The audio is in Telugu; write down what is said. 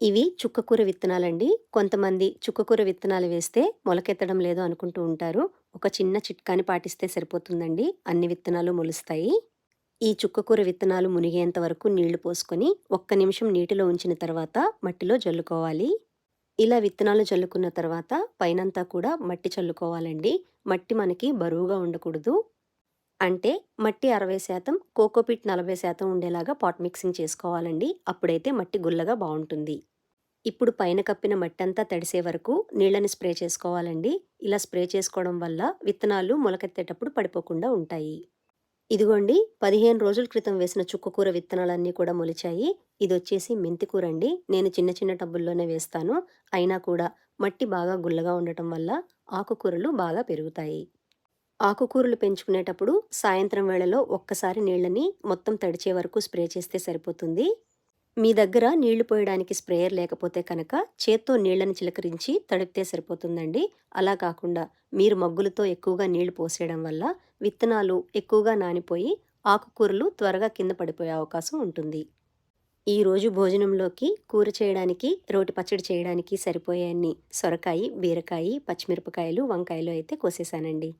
ఇవి చుక్కకూర విత్తనాలండి. కొంతమంది చుక్కకూర విత్తనాలు వేస్తే మొలకెత్తడం లేదు అనుకుంటూ ఉంటారు. ఒక చిన్న చిట్కాని పాటిస్తే సరిపోతుందండి. అన్ని విత్తనాలు మొలుస్తాయి. ఈ చుక్కకూర విత్తనాలు మునిగేంత వరకు నీళ్ళు పోసుకొని, ఒక్క నిమిషం నీటిలో ఉంచిన తర్వాత మట్టిలో జల్లుకోవాలి. ఇలా విత్తనాలు చల్లుకున్న తర్వాత పైనంతా కూడా మట్టి చల్లుకోవాలండి. మట్టి మనకి బరువుగా ఉండకూడదు. అంటే మట్టి అరవై శాతం కోకోపిట్ నలభై శాతం ఉండేలాగా పాట్ మిక్సింగ్ చేసుకోవాలండి. అప్పుడైతే మట్టి గుల్లగా బాగుంటుంది ఇప్పుడు పైన కప్పిన మట్టి అంతా తడిసే వరకు నీళ్ళని స్ప్రే చేసుకోవాలండి. ఇలా స్ప్రే చేసుకోవడం వల్ల విత్తనాలు మొలకెత్తేటప్పుడు పడిపోకుండా ఉంటాయి. ఇదిగోండి 15 రోజుల క్రితం వేసిన చుక్కకూర విత్తనాలన్నీ కూడా మొలిచాయి. ఇదొచ్చేసి మెంతికూర అండి నేను చిన్న చిన్న టబ్బుల్లోనే వేస్తాను. అయినా కూడా మట్టి బాగా గుల్లగా ఉండటం వల్ల ఆకుకూరలు బాగా పెరుగుతాయి. ఆకుకూరలు పెంచుకునేటప్పుడు సాయంత్రం వేళలో ఒక్కసారి నీళ్ళని మొత్తం తడిచే వరకు స్ప్రే చేస్తే సరిపోతుంది. మీ దగ్గర నీళ్ళు పోయడానికి స్ప్రేయర్ లేకపోతే కనుక చేత్తో నీళ్ళను చిలకరించి తడిపితే సరిపోతుందండి. అలా కాకుండా మీరు మగ్గులతో ఎక్కువగా నీళ్ళు పోసేయడం వల్ల విత్తనాలు ఎక్కువగా నానిపోయి ఆకుకూరలు త్వరగా కింద పడిపోయే అవకాశం ఉంటుంది. ఈరోజు భోజనంలోకి కూర చేయడానికి, రోటి పచ్చడి చేయడానికి సరిపోయేయన్ని సొరకాయి, బీరకాయి, పచ్చిమిరపకాయలు, వంకాయలు అయితే కోసేసానండి